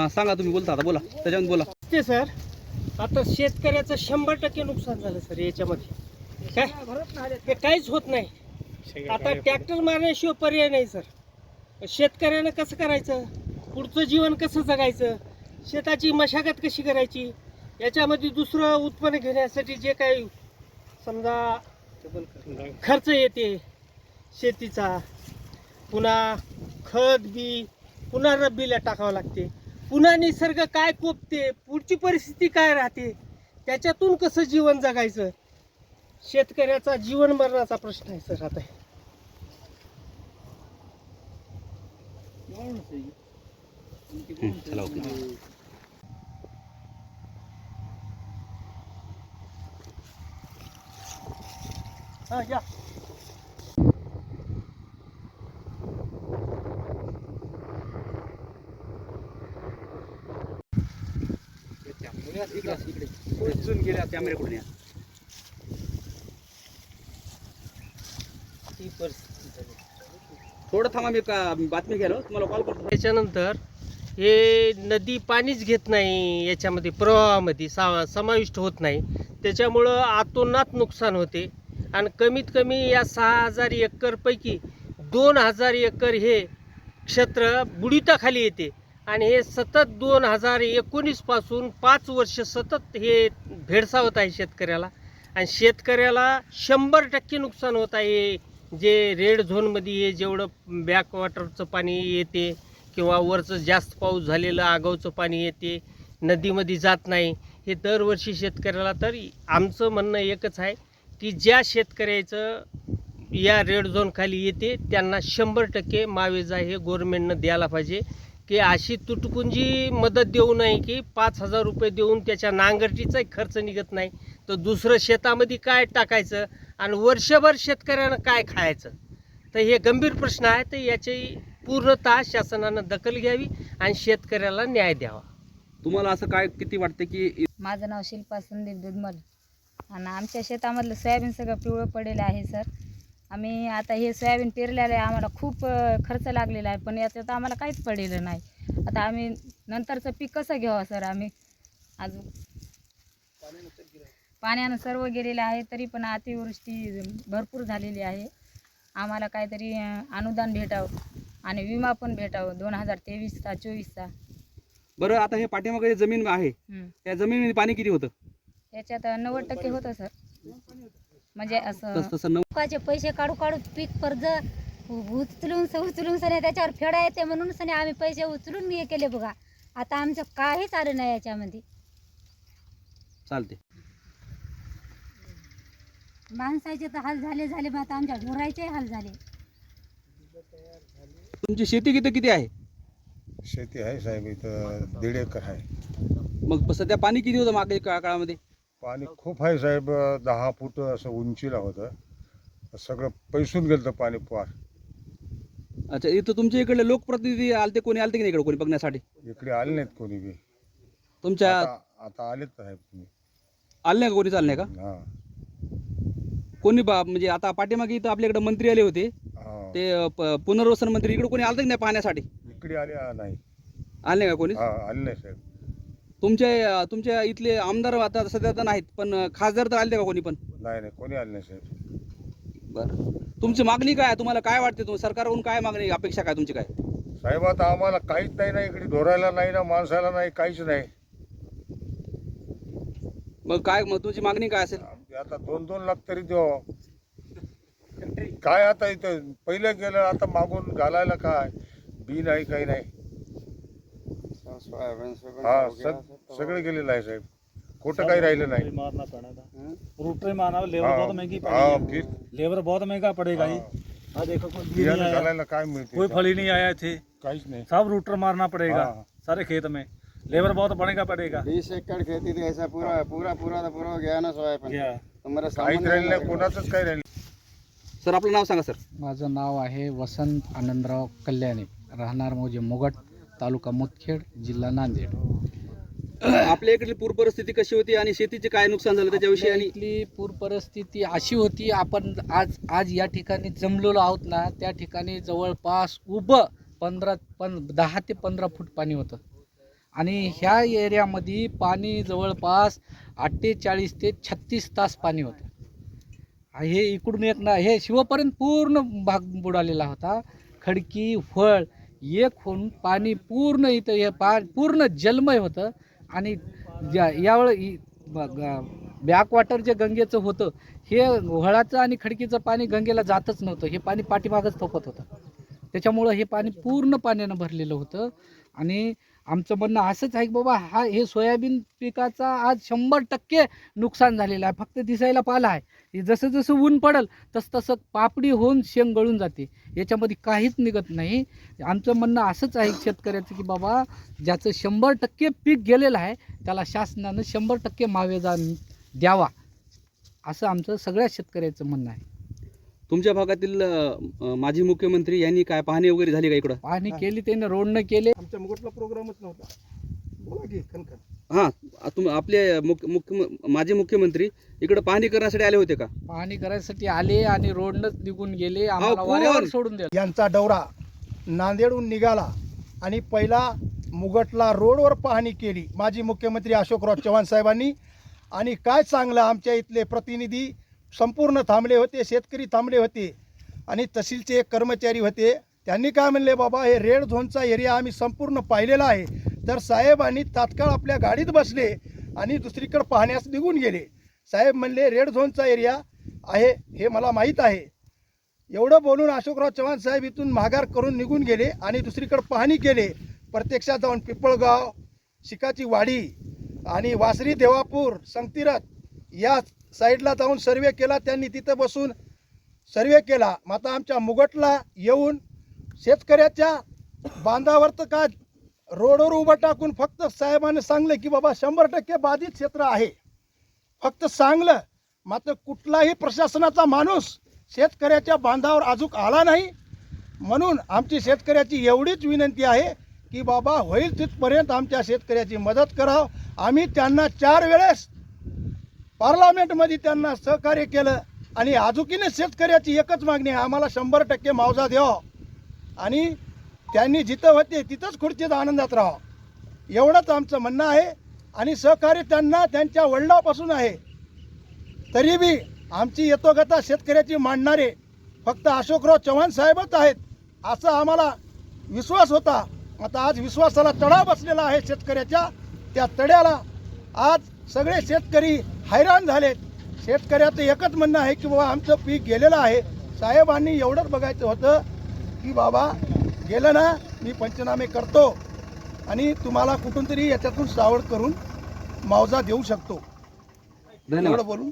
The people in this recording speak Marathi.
हां सांगा तुम्ही बोलता आता बोला. त्याच्यामध्ये बोला. ते सर. आता शेतकऱ्याचं शंभर टक्के नुकसान झालं सर याच्यामध्ये. काय? हे काहीच होत नाही. आता ट्रॅक्टर मारण्याशिवाय पर्याय नाही सर. शेतकऱ्यानं कसं करायचं? पुढचं जीवन कसं जगायचं? शेताची मशागत कशी करायची? याच्यामध्ये दुसरं उत्पन्न घेण्यासाठी जे काही समजा खर्च येते शेतीचा पुन्हा खत बी पुन्हा रब्बीला टाकावं लागते. पुन्हा निसर्ग काय कोपते? पुढची परिस्थिती काय राहते? त्याच्यातून कसं जीवन जगायचं? शेतकऱ्याचा जीवन मरणाचा प्रश्न आहे सर आता. हं, चला ओके गेल्या कॅमेऱ्याकडून या. परिस्थिती. झाली. थोडं थांबा मी का बातमी घ्यालो तुम्हाला कॉल करतो. त्याच्यानंतर हे नदी पाणीच घेत नाही याच्यामध्ये प्रवाहामध्ये सा समाविष्ट होत नाही. त्याच्यामुळं आतोनात नुकसान होते. आणि कमीत कमी या सहा हजार एकरपैकी दोन हजार एकर हे क्षेत्र बुडिताखाली येते. आणि हे सतत दोन हजार एकोणीसपासून पाच वर्ष सतत हे भेडसावत आहे शेतकऱ्याला. आणि शेतकऱ्याला शंभर टक्के नुकसान होत आहे. जे रेड झोनमध्ये हे जेवढं बॅकवॉटरचं पाणी येते किंवा वरचं जास्त पाऊस झालेलं आगाऊचं पाणी येते नदीमध्ये जात नाही हे दरवर्षी शेतकऱ्याला तर आमचं म्हणणं एकच आहे की ज्या शेतकऱ्याचं या रेड झोनखाली येते त्यांना शंभर टक्के मावेजा हे गोरमेंटनं द्यायला पाहिजे. की अशी तुटपुंजी मदत देऊ नये की पाच हजार रुपये देऊन त्याच्या नांगरटीचाही खर्च निघत नाही. तर दुसरं शेतामध्ये काय टाकायचं आणि वर्षभर शेतकऱ्यानं काय खायचं? तर हे गंभीर प्रश्न आहे. तर याची पूर्णतः शासनानं दखल घ्यावी आणि शेतकऱ्याला न्याय द्यावा. तुम्हाला असं काय किती वाटतं की माझं नाव शिल्पा संदीप दुधमल. आणि आमच्या शेतामधलं सोयाबीन सगळं पिवळं पडलेलं आहे सर. आम्ही आता हे सोयाबीन पेरलेलं आहे आम्हाला खूप खर्च लागलेला आहे पण याच्यात आम्हाला काहीच पडलेलं नाही. आता आम्ही नंतरचं पीक कसं घ्यावं सर आम्ही? अजून? पाण्यानं सर्व गेलेलं आहे तरी पण अतिवृष्टी भरपूर झालेली आहे. आम्हाला काहीतरी अनुदान भेटावं आणि विमा पण भेटावं दोन हजार तेवीसचा चोवीसचा. बरं आता हे पाठीमागे जमीन आहे. त्या जमिनीमध्ये पाणी किती होतं? याच्यात नव्वद टक्के होतं सर. म्हणजे असं तसं तसं नऊ लोकांचे पैसे काढू काढू पीक कर्ज उचलून स- उचलून सने त्याच्यावर फेडा येते म्हणून सने आम्ही पैसे उचलून हे केले बघा. आता आमचं काहीच आलं नाही याच्यामध्ये. चालते माणसाचे तर हाल झाले झाले मग आता आमच्या ढोरायचे हाल झाले. तुमची शेती किती किती आहे? शेती आहे साहेब इथं दीड एकर आहे. मग सध्या पाणी किती होतं मागच्या का- काळामध्ये? पाणी खूप आहे साहेब. दहा फूट असं उंचीला होतं. सगळं पैसून गेलं पाणी पार. अच्छा इथं तुमच्या इकडले लोकप्रतिनिधी आलते कोणी आलते की नाही इकडे कोणी बघण्यासाठी? इकडे आले नाहीत कोणी बी. तुमच्या आता आता आलेत साहेब तुम्ही. आले नाही का कोणी चालले का? हा. कोणी बा म्हणजे आता पाठीमागे इथं आपल्याकडे मंत्री आले होते. हा. ते अ, प- पुनर्वसन मंत्री इकडे कोणी आलं की नाही पाहण्यासाठी? इकडे आले हा, नाही. आले नाही का कोणी हा आले नाही साहेब. तुमच्या तुमच्या इथले आमदार आता सध्या तर नाहीत पण खासदार तर आले का कोणी पण? नाही नाही कोणी आले नाही साहेब. बरं. तुमची मागणी काय आहे? तुम्हाला काय वाटते? तुम्ही सरकारकडून काय मागणी अपेक्षा काय तुमची काय? साहेब आता आम्हाला काहीच नाही ना इकडे ढोरायला नाही ना माणसाला नाही काहीच नाही. मग काय मग तुमची मागणी काय असेल? आमचे आता दोन दोन लाख तरी द्यावं काय आता इथं पहिलं गेलं आता मागून घालायला काय? बी नाही काही नाही. हा सग- सगळं गेलेलं आहे साहेब. खोटं काही राहिलं नाही. मारना पड़ना था रूटर मारना लेबर बहुत महंगी हाँ, पड़ी फिर लेबर बहुत महंगा पड़ेगा ही. हाँ, देखो कोई भी बियाणं नहीं आया। घालायला काय मिळते? कोई फल नहीं आया थे काहीच नाही. सब रूटर मारना पड़ेगा हाँ। सारे खेत में। लेबर बहुत बढ़ेगा पड़ेगा बीस एकड़ खेती थी ऐसा पूरा पूरा पूरा तो पूरा हो गया ना सोयाबीन। क्या तुम्हारा काहीच सामान राहिलं नाही कोणाचंच काही राहिलं सर आपलं नाव सांगा सर. माझं नाव आहे वसंत आनंदराव कल्याणी. राहणार मौजे मुगट. तालुका मुदखेड जिल्हा नांदेड. आपल्या इकडली पूर परिस्थिती कशी होती आणि शेतीचे काय नुकसान झालं त्याच्याविषयी आणि इथली पूर परिस्थिती अशी होती आपण आज आज या ठिकाणी जमलेलो आहोत ना त्या ठिकाणी जवळपास उभं पंधरा पं दहा ते पंधरा फूट पाणी होतं. आणि ह्या एरियामध्ये पाणी जवळपास अठ्ठेचाळीस ते छत्तीस तास पाणी होतं. हे इकडून एक ना हे शिवपर्यंत पूर्ण भाग बुडालेला होता. खडकी फळ एक होऊन पाणी पूर्ण इथं हे पा पूर्ण जलमय होतं. आणि ज्या यावेळी बॅकवॉटर जे गंगेचं होतं हे व्हळाचं आणि खडकीचं पाणी गंगेला जातच नव्हतं. हे पाणी पाठीमागच थोपत होतं. त्याच्यामुळं हे पाणी पूर्ण पाण्यानं भरलेलं होतं. आणि आमचं म्हणणं असंच आहे की बाबा हा हे सोयाबीन पिकाचा आज शंभर टक्के नुकसान झालेलं आहे. फक्त दिसायला पाला आहे. जसं जसं ऊन पडल तसं तसं पापडी होऊन शेंग गळून जाते. याच्यामध्ये काहीच निघत नाही. आमचं म्हणणं असंच आहे शेतकऱ्याचं की बाबा ज्याचं शंभर टक्के पीक गेलेलं आहे त्याला शासनानं शंभर टक्के मावेजा द्यावा. असं आमचं सगळ्या शेतकऱ्याचं म्हणणं आहे. तुमच्या भागातील अ, माजी मुख्यमंत्री यांनी काय पाहणी वगैरे झाली का इकडं? पाहणी केली त्यानं रोडनं केले. आमच्या मुकुटला प्रोग्रामच नव्हता. बोला की खनखन हां तुम आपले मुख्य मुख्य माजी मुख्यमंत्री इकडं पाहणी करण्यासाठी आले होते का? पाहणी करायसाठी आले आणि रोडनंच निघून गेले. आम्हाला कोण? वाऱ्यावर सोडून दिलं यांचा दौरा नांदेडहून निघाला आणि पहिला मुगटला रोडवर पाहणी केली माजी मुख्यमंत्री अशोकराव चव्हाण साहेबांनी. आणि काय चांगलं आमच्या इथले प्रतिनिधी? संपूर्ण थांबले होते शेतकरी थांबले होते आणि तहसीलचे एक कर्मचारी होते. त्यांनी काय म्हणले बाबा हे रेड झोनचा एरिया आम्ही संपूर्ण पाहिलेला आहे. तर साहेबांनी तात्काळ आपल्या गाडीत बसले आणि दुसरीकडे पाहण्यास निघून गेले. साहेब म्हणले रेड झोनचा एरिया आहे हे मला माहीत आहे. एवढं बोलून अशोकराव चव्हाण साहेब इथून माघार करून निघून गेले आणि दुसरीकडे पाहणी केले. प्रत्यक्षात जाऊन पिपळगाव शिकाची वाडी आणि वासरी देवापूर संगतीरथ या साईडला जाऊन सर्वे केला त्यांनी तिथं बसून सर्वे केला. मग आता आमच्या मुगटला येऊन शेतकऱ्याच्या बांधावर तर का रोडवर उभं टाकून फक्त साहेबांनी सांगलं की बाबा शंभर टक्के बाधित क्षेत्र आहे. फक्त सांगलं. मात्र कुठलाही प्रशासनाचा माणूस शेतकऱ्याच्या बांधावर अजून आला नाही. म्हणून आमची शेतकऱ्याची एवढीच विनंती आहे की बाबा होईल तिथपर्यंत आमच्या शेतकऱ्याची मदत करावं. आम्ही त्यांना चार वेळेस पार्लमेंटमध्ये त्यांना सहकार्य केलं आणि आजुकीने शेतकऱ्याची एकच मागणी आहे आम्हाला शंभर टक्के मावजा द्यावा. आणि त्यांनी जिथं होते तिथंच खुर्चीत आनंदात राहावं. एवढंच आमचं म्हणणं आहे आणि सहकार्य त्यांना त्यांच्या वडिलापासून आहे. तरी बी आमची यथोगता शेतकऱ्याची मांडणारे फक्त अशोकराव चव्हाण साहेबच आहेत असा आम्हाला विश्वास होता. आता आज विश्वासाला तडा बसलेला आहे शेतकऱ्याच्या. त्या तड्याला आज सगळे शेतकरी हैराण झालेत. शेतकऱ्याचं एकच म्हणणं आहे की बाबा आमचं पीक गेलेलं आहे. साहेबांनी एवढंच बघायचं होतं की बाबा गेलं ना मी पंचनामे करतो आणि तुम्हाला कुठून तरी याच्यातून सावड करून मावजा देऊ शकतो. धन्यवाद. एवढं बोलून